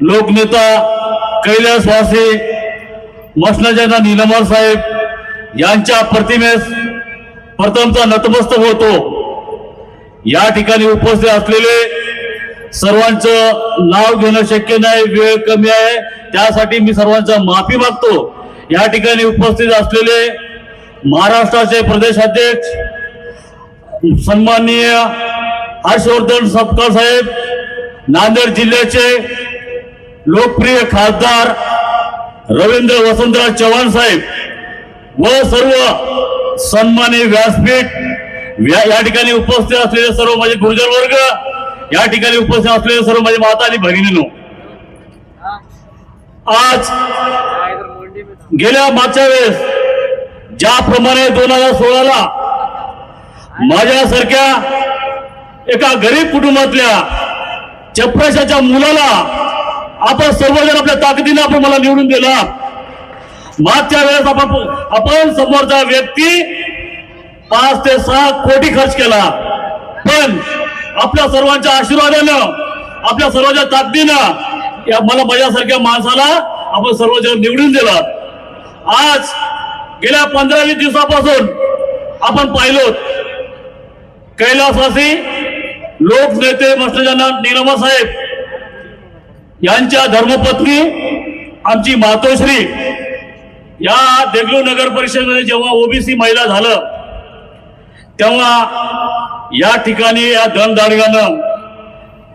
लोकनेता कैलासवासी वसनाजना निलमर साहेब यांच्या प्रतिमेस प्रथमचा नतमस्तक होतो. या ठिकाणी उपस्थित असलेले सर्वांचं नाव घेणं शक्य नाही वेळ कमी आहे. त्यासाठी मी सर्वांचा माफी मागतो. या ठिकाणी उपस्थित असलेले महाराष्ट्राचे प्रदेशाध्यक्ष सन्माननीय हर्षवर्धन सपकाळ साहेब नांदेड जिल्ह्याचे लोकप्रिय खासदार रवींद्र वसंतराव चव्हाण साहेब व सर्व सन्मानी व्यासपीठ या ठिकाणी उपस्थित असलेले सर्व माझे गुरुजन वर्ग या ठिकाणी उपस्थित असलेले सर्व माझे माता आणि भगिनीनो. आज गेल्या मागच्या वेळेस ज्याप्रमाणे दोन हजार सोळाला माझ्यासारख्या एका गरीब कुटुंबातल्या चपराशाच्या मुलाला आपण सर्वजण आपल्या ताकदीला आपण मला निवडून दिला. मागच्या वेळेस आपण आपण समोरचा व्यक्ती पाच ते सहा कोटी खर्च केला. पण आपल्या सर्वांच्या आशीर्वादानं आपल्या सर्वांच्या ताकदीनं या मला माझ्यासारख्या माणसाला आपण सर्वजण निवडून दिला. आज गेल्या पंधरा वीस दिवसापासून आपण पाहिलो कैलासवासी लोकनेते मस्टजना निलमा साहेब यांच्या धर्मपत्नी आमची मातोश्री या देगलू नगर परिषदेमध्ये जेव्हा ओबीसी महिला झालं तेव्हा या ठिकाणी या धनदारगानं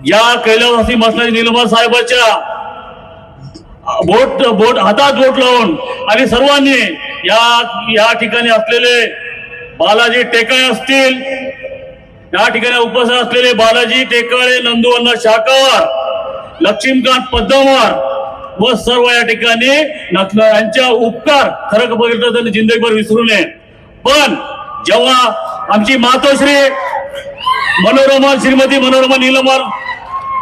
या कैलासवासी मस्टनाजी निलमा साहेबाच्या बोट बोट हातात बोट लावून आणि सर्वांनी या या ठिकाणी असलेले बालाजी टेकाळे असतील या ठिकाणी उपस्थित असलेले बालाजी टेकाळे नंदुअण्णा शाकावर लक्ष्मीकांत पद्मवार. व सर्व या ठिकाणी यांच्या उपकार. खरं बघितलं तर जिंदगीभर विसरू नये. पण जेव्हा आमची मातोश्री मनोरमा श्रीमती मनोरमा निलमर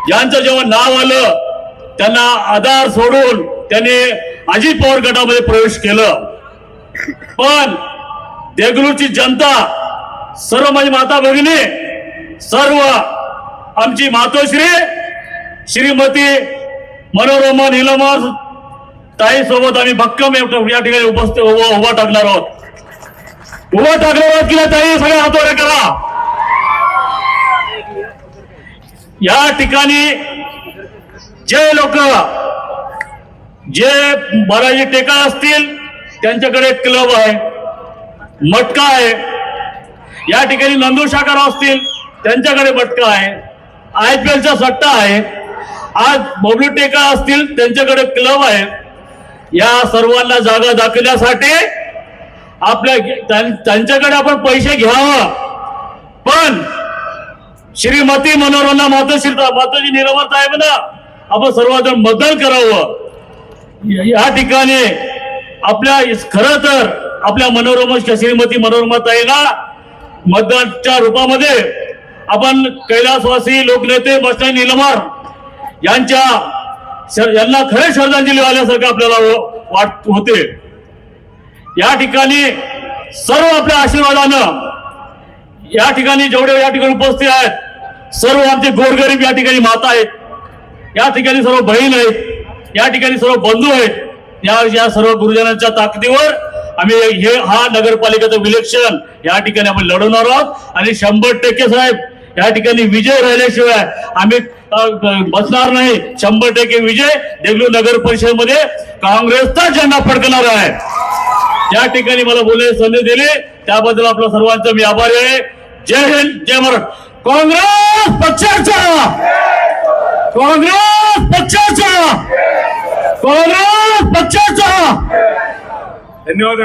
यांचं जेव्हा नाव आलं त्यांना आधार सोडून त्यांनी अजित पवार गटामध्ये प्रवेश केलं. पण देगलूरची जनता सर्व माझी माता भगिनी सर्व आमची मातोश्री श्रीमती मनोरमा निलमा ताई सोबत आम्ही भक्कम या या ठिकाणी उपस्थित उभा टाकणार आहोत. उभा टाकणार आहोत किंवा ताई? सगळे हातोरे करा. या ठिकाणी जे लोक जे बालाजी टेका असतील त्यांच्याकडे क्लब आहे. मटका आहे. या ठिकाणी नंदू शाकाराव असतील त्यांच्याकडे मटका आहे. आय पी एलचा सट्टा आहे. आज बबलू असतील त्यांच्याकडे क्लब आहे. या सर्वांना जागा दाखवण्यासाठी आपल्या त्यां- त्यांच्याकडे आपण पैसे घ्यावं. पण श्रीमती मनोरमा मातोश्री मातोजी निरमर साहेब ना आपण सर्वजण मतदान करावं. या ठिकाणी आपल्या खर तर आपल्या मनोरमा श्रीमती मनोरमा ताईला मतदानच्या रूपामध्ये आपण कैलासवासी लोकनेते मस्ताई निलमार यांच्या श- यांना खरे श्रद्धांजली आल्यासारखं आपल्याला वाट होते. या ठिकाणी सर्व आपल्या आशीर्वादानं या ठिकाणी जेवढे या ठिकाणी उपस्थित आहेत सर्व आमचे गोरगरीब या ठिकाणी माता आहेत या ठिकाणी सर्व बहीण आहेत या ठिकाणी सर्व बंधू आहेत या या सर्व गुरुजनांच्या ताकदीवर आम्ही हे हा नगरपालिकेचं विलक्षण या ठिकाणी आपण लढवणार आहोत. आणि शंभर टक्के साहेब या ठिकाणी विजय राहिल्याशिवाय आम्ही बसणार नाही. शंभर टक्के विजय देगलू नगर परिषदेमध्ये काँग्रेसचा झेंडा फडकणार आहे. या ठिकाणी मला बोलण्याची संधी दिली. त्याबद्दल आपल्या सर्वांचा मी आभारी आहे. जय हिंद जय महाराष्ट्र काँग्रेस पक्षाचा काँग्रेस पक्षाचा काँग्रेस पक्षाचा धन्यवाद